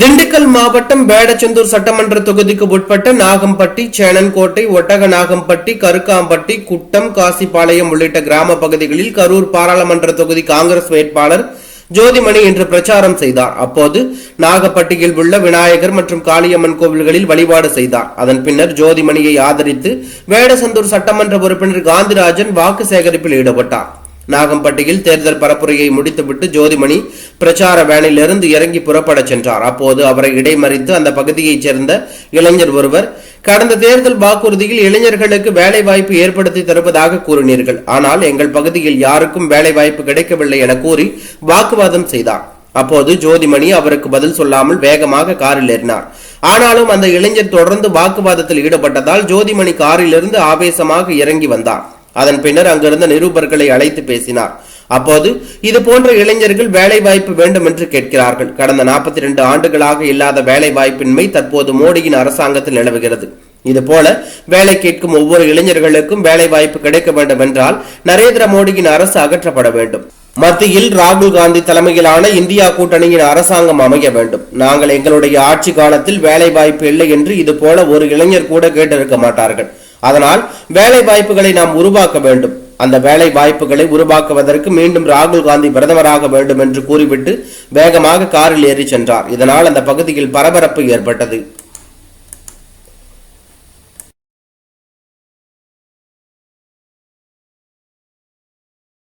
திண்டுக்கல் மாவட்டம் பேடச்செந்தூர் சட்டமன்ற தொகுதிக்கு உட்பட்ட நாகம்பட்டி சேனன்கோட்டை ஒட்டகநாகம்பட்டி கருக்காம்பட்டி குட்டம் காசிப்பாளையம் உள்ளிட்ட கிராம பகுதிகளில் கரூர் பாராளுமன்ற தொகுதி காங்கிரஸ் வேட்பாளர் ஜோதிமணி இன்று பிரச்சாரம் செய்தார். அப்போது நாகப்பட்டியில் உள்ள விநாயகர் மற்றும் காளியம்மன் கோவில்களில் வழிபாடு செய்தார். அதன் பின்னர் ஜோதிமணியை ஆதரித்து வேடசந்தூர் சட்டமன்ற உறுப்பினர் காந்திராஜன் வாக்கு சேகரிப்பில் ஈடுபட்டார். நாகம்பட்டியில் தேர்தல் பரப்புரையை முடித்துவிட்டு ஜோதிமணி பிரச்சார வேனிலிருந்து இறங்கி புறப்படச் சென்றார். அப்போது அவரை இடைமறித்து அந்த பகுதியைச் சேர்ந்த இளைஞர் ஒருவர் கடந்த தேர்தல் வாக்குறுதியில் இளைஞர்களுக்கு வேலை வாய்ப்பு ஏற்படுத்தி தருவதாக கூறினீர்கள். ஆனால் எங்கள் பகுதியில் யாருக்கும் வேலை வாய்ப்பு கிடைக்கவில்லை என கூறி வாக்குவாதம் செய்தார். அப்போது ஜோதிமணி அவருக்கு பதில் சொல்லாமல் வேகமாக காரில் ஏறினார். ஆனாலும் அந்த இளைஞர் தொடர்ந்து வாக்குவாதத்தில் ஈடுபட்டதால் ஜோதிமணி காரிலிருந்து ஆவேசமாக இறங்கி வந்தார். அதன் பின்னர் அங்கிருந்த நிருபர்களை அழைத்து பேசினார். அப்போது இது போன்ற இளைஞர்கள் வேலை வாய்ப்பு வேண்டும் என்று கேட்கிறார்கள். கடந்த நாற்பத்தி ரெண்டு ஆண்டுகளாக இல்லாத வேலை வாய்ப்பின்மை தற்போது மோடியின் அரசாங்கத்தில் நிலவுகிறது. இதுபோல வேலை கேட்கும் ஒவ்வொரு இளைஞர்களுக்கும் வேலை வாய்ப்பு கிடைக்க வேண்டும் என்றால் நரேந்திர மோடியின் அரசு அகற்றப்பட வேண்டும். மத்தியில் ராகுல் காந்தி தலைமையிலான இந்தியா கூட்டணியின் அரசாங்கம் அமைய வேண்டும். நாங்கள் எங்களுடைய ஆட்சி காலத்தில் வேலை வாய்ப்பு இல்லை என்று இது போல ஒரு இளைஞர் கூட கேட்டிருக்க மாட்டார்கள். அதனால் வேலை வாய்ப்புகளை நாம் உருவாக்க வேண்டும். அந்த வேலை வாய்ப்புகளை உருவாக்குவதற்கு மீண்டும் ராகுல் காந்தி பிரதமராக வேண்டும் என்று கூறிவிட்டு வேகமாக காரில் ஏறி சென்றார். இதனால் அந்த பகுதியில் பரபரப்பு ஏற்பட்டது.